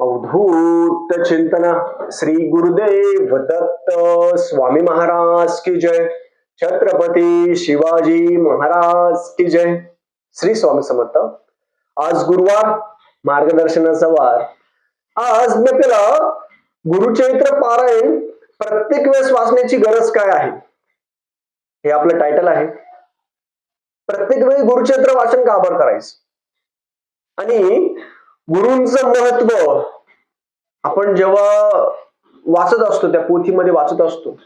अवधूत चिंतन श्री गुरुदेव दत्त स्वामी महाराज की जय। छत्रपती शिवाजी महाराज की जय। श्री स्वामी समर्थ। आज गुरुवार मार्गदर्शनाचा वार। आज मी आपल्याला गुरुचरित्र पारायण प्रत्येक वेळेस वाचण्याची गरज काय आहे? हे आपलं टायटल आहे. प्रत्येक वेळी गुरुचरित्र वाचन का करायचं? आणि गुरूंचं महत्त्व आपण जेव्हा वाचत असतो त्या पोथीमध्ये वाचत असतो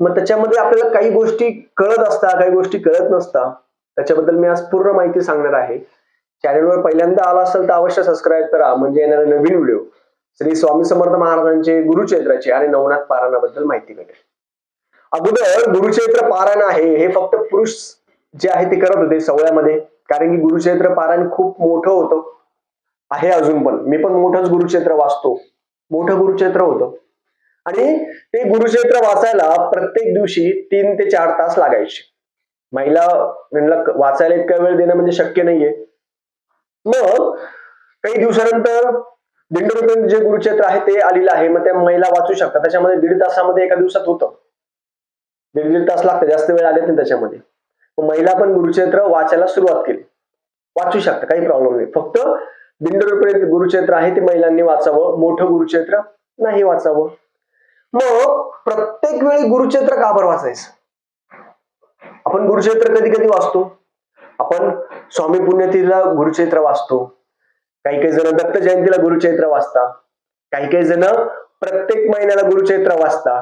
मग त्याच्यामध्ये आपल्याला काही गोष्टी कळत असतात काही गोष्टी कळत नसता त्याच्याबद्दल मी आज पूर्ण माहिती सांगणार आहे. चॅनलवर पहिल्यांदा आला असेल तर अवश्य सबस्क्राईब करा म्हणजे येणारे नवीन व्हिडिओ. श्री स्वामी समर्थ महाराजांचे गुरुचैत्राचे आणि नवनाथ पारायणाबद्दल माहिती भेटेल. अगोदर गुरुचैत्र पारायण आहे हे फक्त पुरुष जे आहे ते करत होते सवळ्यामध्ये कारण की गुरुचैत्र पारायण खूप मोठं होतं. आहे अजून पण. मी पण मोठंच गुरुक्षेत्र वाचतो. मोठं गुरुक्षेत्र होतं. आणि ते गुरुक्षेत्र वाचायला प्रत्येक दिवशी तीन ते चार तास लागायचे. महिला वाचायला इतका वेळ देणं म्हणजे शक्य नाहीये. मग काही दिवसानंतर दिंडोरीपर्यंत जे गुरुक्षेत्र आहे ते आलेलं आहे. मग त्या महिला वाचू शकतात. त्याच्यामध्ये दीड तासामध्ये एका दिवसात होतं. दीड दीड तास लागतं. जास्त वेळ आले नाही त्याच्यामध्ये. महिला पण गुरुक्षेत्र वाचायला सुरुवात केली. वाचू शकता काही प्रॉब्लेम नाही. फक्त दिंडोरीपर्यंत गुरुक्षेत्र आहे ते महिलांनी वाचावं. मोठं गुरुक्षेत्र नाही वाचावं. मग प्रत्येक वेळी गुरुक्षेत्र का बरं वाचायचं? आपण गुरुक्षेत्र कधी कधी वाचतो. आपण स्वामी पुण्यतीला गुरुक्षेत्र वाचतो. काही काही जण दत्त जयंतीला गुरुक्षेत्र वाचता. काही काही जण प्रत्येक महिन्याला गुरुक्षेत्र वाचता.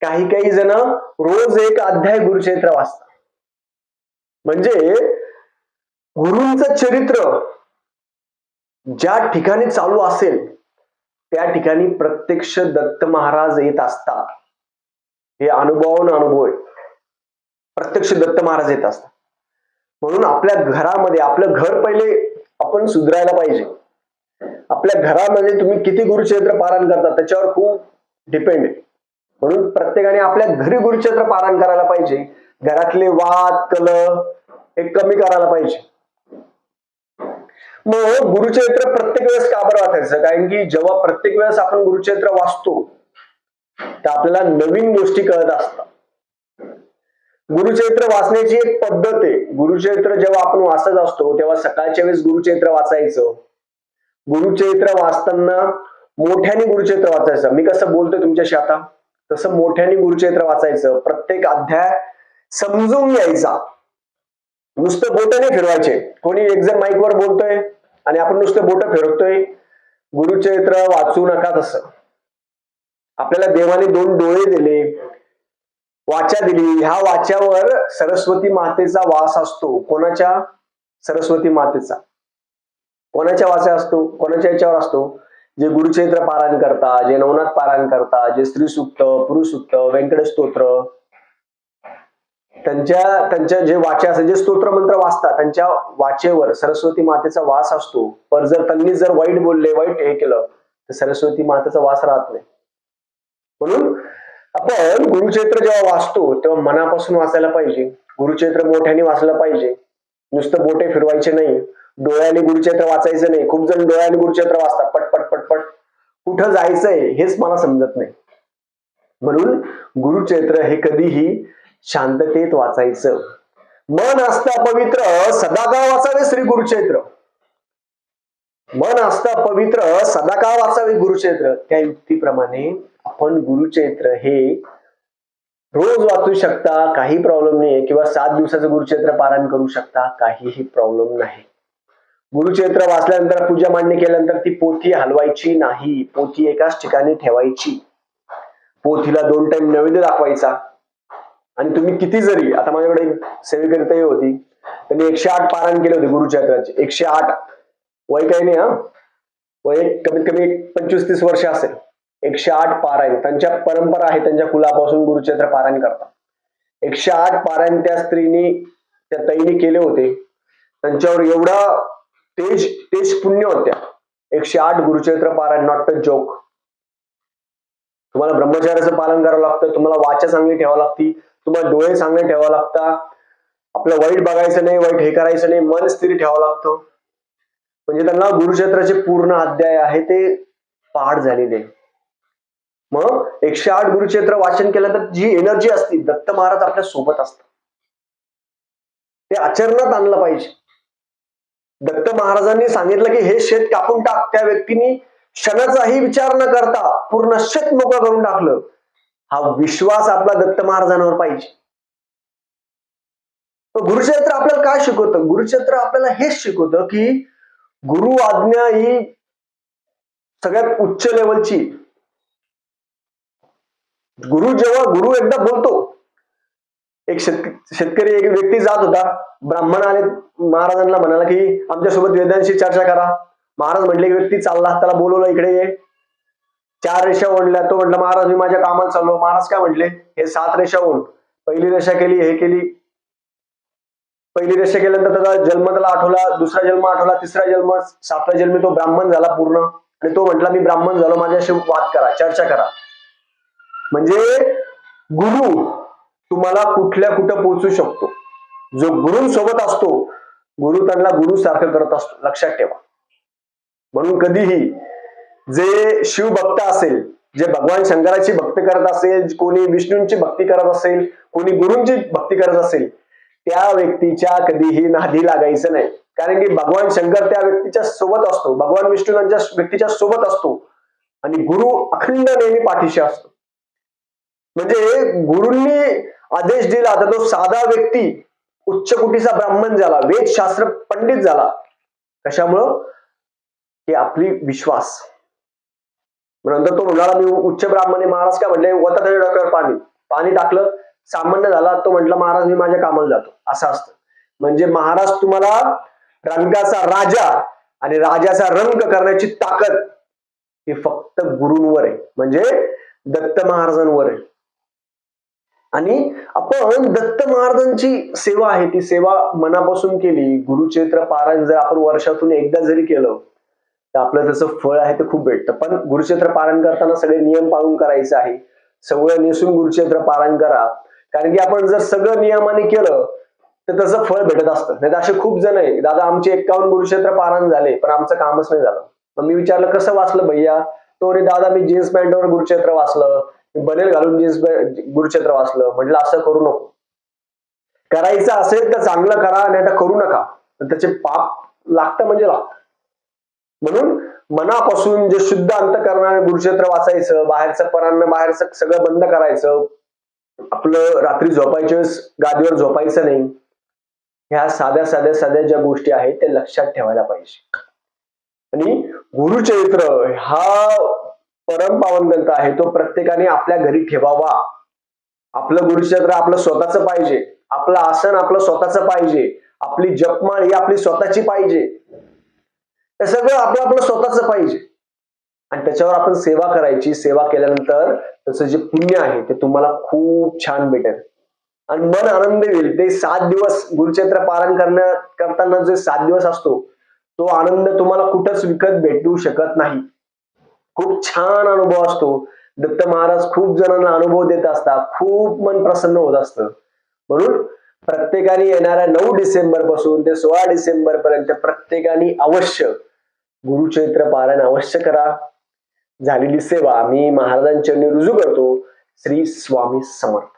काही काही जण रोज एक अध्याय गुरुक्षेत्र वाचता. म्हणजे गुरुंचं चरित्र ज्या ठिकाणी चालू असेल त्या ठिकाणी प्रत्यक्ष दत्त महाराज येत असतात. हे अनुभवान अनुभव आहे. प्रत्यक्ष दत्त महाराज येत असतात. म्हणून आपल्या घरामध्ये आपलं घर पहिले आपण सुधरायला पाहिजे. आपल्या घरामध्ये तुम्ही किती गुरुक्षेत्र पारायण करता त्याच्यावर खूप डिपेंड आहे. म्हणून प्रत्येकाने आपल्या घरी गुरुक्षेत्र पारायण करायला पाहिजे. घरातले वाद कल हे कमी करायला पाहिजे. मग हो, गुरुचरित्र प्रत्येक वेळेस का बरं वाचायचं कारण की जेव्हा प्रत्येक वेळेस आपण गुरुचरित्र वाचतो तर आपल्याला नवीन गोष्टी कळत असतात. गुरुचरित्र वाचण्याची एक पद्धत आहे. गुरुचरित्र जेव्हा आपण वाचत असतो तेव्हा सकाळच्या वेळेस गुरुचरित्र वाचायचं. गुरुचरित्र वाचताना मोठ्याने गुरुचरित्र वाचायचं. मी कसं बोलतोय तुमच्याशी आता? तसं मोठ्याने गुरुचरित्र वाचायचं. प्रत्येक अध्याय समजून घ्यायचा. नुसतं बोट नाही फिरवायचे. कोणी एक जण माईकवर बोलतोय आणि आपण नुसतं बोट फिरवतोय गुरुचरित्र वाचू नका तसं. आपल्याला देवाने दोन डोळे दिले वाचा दिली. ह्या वाच्यावर सरस्वती मातेचा वास असतो. कोणाच्या? सरस्वती मातेचा. कोणाच्या वाचा असतो? कोणाच्या याच्यावर असतो? जे गुरुचरित्र पारायण करता जे नवनाथ पारायण करता जे स्त्री सुक्त पुरुष सुक्त व्यंकटेश स्तोत्र त्यांच्या त्यांच्या जे वाचे असतात जे स्तोत्रमंत्र वाचतात त्यांच्या वाचेवर सरस्वती मातेचा वास असतो. पण जर त्यांनी जर वाईट बोलले वाईट हे केलं तर सरस्वती मातेचा वास राहत नाही. म्हणून आपण गुरुचरित्र जेव्हा वाचतो तेव्हा मनापासून वाचायला पाहिजे. गुरुचरित्र मोठ्याने वाचलं पाहिजे. नुसतं बोटे फिरवायचे नाही. डोळ्याने गुरुचरित्र वाचायचं नाही. खूप जण डोळ्याने गुरुचरित्र वाचतात. पटपट पटपट कुठं जायचंय हेच मला समजत नाही. म्हणून गुरुचरित्र हे कधीही शांततेत वाचायचं. मन असता पवित्र सदाकाळ वाचावे श्री गुरुक्षेत्र. मन असता पवित्र सदाकाळ वाचावे गुरुक्षेत्र. त्या युक्तीप्रमाणे आपण गुरुक्षेत्र हे रोज वाचू शकता काही प्रॉब्लेम नाही किंवा सात दिवसाचं गुरुक्षेत्र पारायण करू शकता काहीही प्रॉब्लेम नाही. गुरुक्षेत्र वाचल्यानंतर पूजा मांडणी केल्यानंतर ती पोथी हलवायची नाही. पोथी एकाच ठिकाणी ठेवायची. पोथीला दोन टाइम नैवेद्य दाखवायचा. आणि तुम्ही किती जरी आता माझ्याकडे सेवेकरिताही होती त्यांनी एकशे आठ पारायण केले होते गुरुचरित्राचे एकशे आठ. वय काही नाही हा? वय कमीत कमी पंचवीस तीस वर्ष असेल. एकशे आठ पारायण. त्यांच्या परंपरा आहे त्यांच्या कुलापासून गुरुचरित्र पारायण करतात. एकशे आठ पारायण त्या स्त्रीनी त्या तैनी केले होते. त्यांच्यावर एवढा तेज तेज पुण्य होत्या. एकशे आठ गुरुचरित्र पारायण नॉट अ जोक तुम्हाला ब्रह्मचार्याचं पालन करावं लागतं तुम्हाला वाचा चांगली ठेवावी लागती तुम्हाला डोळे चांगले ठेवावं लागतात. आपलं वाईट बघायचं नाही वाईट हे करायचं नाही मन स्थिर ठेवावं लागतं. म्हणजे त्यांना गुरुक्षेत्राचे पूर्ण अध्याय आहे ते पाठ झालेले. मग एकशे आठ गुरुक्षेत्र वाचन केलं तर जी एनर्जी असते दत्त महाराज आपल्यासोबत असतात. ते आचरणात आणलं पाहिजे. दत्त महाराजांनी सांगितलं की हे शेत कापून टाक त्या व्यक्तीने क्षणाचाही विचार न करता पूर्ण शेत मोकळं करून टाकलं. हा विश्वास आपला दत्त महाराजांवर पाहिजे. तर गुरुक्षेत्र आपल्याला काय शिकवतं? गुरुक्षेत्र आपल्याला हेच शिकवतं की गुरु आज्ञा ही सगळ्यात उच्च लेवलची. गुरु जेव्हा गुरु एकदा बोलतो एक शेतक शेतकरी एक व्यक्ती जात होता ब्राह्मण आले महाराजांना म्हणाला की आमच्यासोबत वेदांशी चर्चा करा. महाराज म्हटले व्यक्ती चालला त्याला बोलवलं इकडे ये. चार रेषा ओढल्या. तो म्हटलं महाराज मी माझ्या कामात चाललो. महाराज काय म्हटले? हे सात रेषा ओढ. पहिली रेषा केली हे केली. पहिली रेषा केल्यानंतर त्याचा जन्म त्याला आठवला दुसरा जन्म आठवला तिसरा जन्म सातवा जन्मी तो ब्राह्मण झाला पूर्ण. आणि तो म्हटला मी ब्राह्मण झालो माझ्याशी वाद करा चर्चा करा. म्हणजे गुरु तुम्हाला कुठल्या कुठं पोहोचू शकतो. जो गुरुंसोबत असतो गुरु त्यांना गुरु सारखं करत असतो. लक्षात ठेवा. म्हणून कधीही जे शिवभक्त असेल जे भगवान शंकराची भक्ती करत असेल कोणी विष्णूंची भक्ती करत असेल कोणी गुरुंची भक्ती करत असेल त्या व्यक्तीच्या कधीही नादी लागायचं नाही. कारण की भगवान शंकर त्या व्यक्तीच्या सोबत असतो. भगवान विष्णू त्यांच्या व्यक्तीच्या सोबत असतो. आणि गुरु अखंड नेहमी पाठीशी असतो. म्हणजे गुरुंनी आदेश दिला तर तो साधा व्यक्ती उच्च कुटीचा ब्राह्मण झाला वेदशास्त्र पंडित झाला. कशामुळं? की आपली विश्वास. नंतर तो म्हणाला मी उच्च ब्राह्मणे महाराज काय म्हणले? वता त्याच्या डोक्यावर पाणी. पाणी टाकलं सामान्य झाला तो म्हटला महाराज मी माझ्या कामाला जातो. असं असतं. म्हणजे महाराज तुम्हाला रंगाचा राजा आणि राजाचा रंग करण्याची ताकद ही फक्त गुरूंवर आहे. म्हणजे दत्त महाराजांवर आहे. आणि आपण दत्त महाराजांची सेवा आहे. ती सेवा मनापासून केली. गुरुचरित्र पारायण जर आपण वर्षातून एकदा जरी केलं तर आपलं जसं फळ आहे ते खूप भेटतं. पण गुरुक्षेत्र पालन करताना सगळे नियम पाळून करायचं आहे. सगळं नेसून गुरुक्षेत्र पालन करा. कारण की आपण जर सगळं नियमाने केलं तर त्याचं फळ भेटत असतं. नाही तर असे खूप जण आहे. दादा आमचे एक्कावन्न गुरुक्षेत्र पारायण झाले पण आमचं कामच नाही झालं. मग मी विचारलं कसं वाचलं भैया? तो रे दादा मी जीन्स पॅन्टवर गुरुक्षेत्र वाचलं. बनेल घालून जीन्स गुरुक्षेत्र वाचलं. म्हटलं असं करू नको. करायचं असेल तर चांगलं करा नाही तर करू नका. त्याचे पाप लागतं म्हणजे लागतं. म्हणून मनापासून जे शुद्ध अंतकरणाने गुरुक्षेत्र वाचायचं बाहेरचं परांना बाहेरचं सगळं बंद करायचं आपलं रात्री झोपायच्या वेळेस गादीवर झोपायचं नाही ह्या साध्या साध्या साध्या ज्या गोष्टी आहेत त्या लक्षात ठेवायला पाहिजे. आणि गुरुचरित्र हा परम पावन ग्रंथ आहे तो प्रत्येकाने आपल्या घरी ठेवावा. आपलं गुरुचरित्र आपलं स्वतःच पाहिजे आपलं आसन आपलं स्वतःच पाहिजे आपली जपमाळ ही आपली स्वतःची पाहिजे. हे सगळं आपलं आपलं स्वतःच पाहिजे. आणि त्याच्यावर आपण सेवा करायची सेवा केल्यानंतर त्याचं जे पुण्य आहे ते तुम्हाला खूप छान भेटेल. आणि मन आनंद येईल. ते सात दिवस गुरुचरित्र पालन करण्या करताना जे सात दिवस असतो तो आनंद तुम्हाला कुठंच विकत भेटू शकत नाही. खूप छान अनुभव असतो. दत्त महाराज खूप जणांना अनुभव देत असतात. खूप मन प्रसन्न होत असतं. म्हणून प्रत्येकाने येणाऱ्या नऊ डिसेंबरपासून ते सोळा डिसेंबर पर्यंत प्रत्येकाने अवश्य गुरुचरित्र पारायण अवश्य करा. झालेली सेवा मी महाराजांच्या रुजू करतो. श्री स्वामी समर्थ.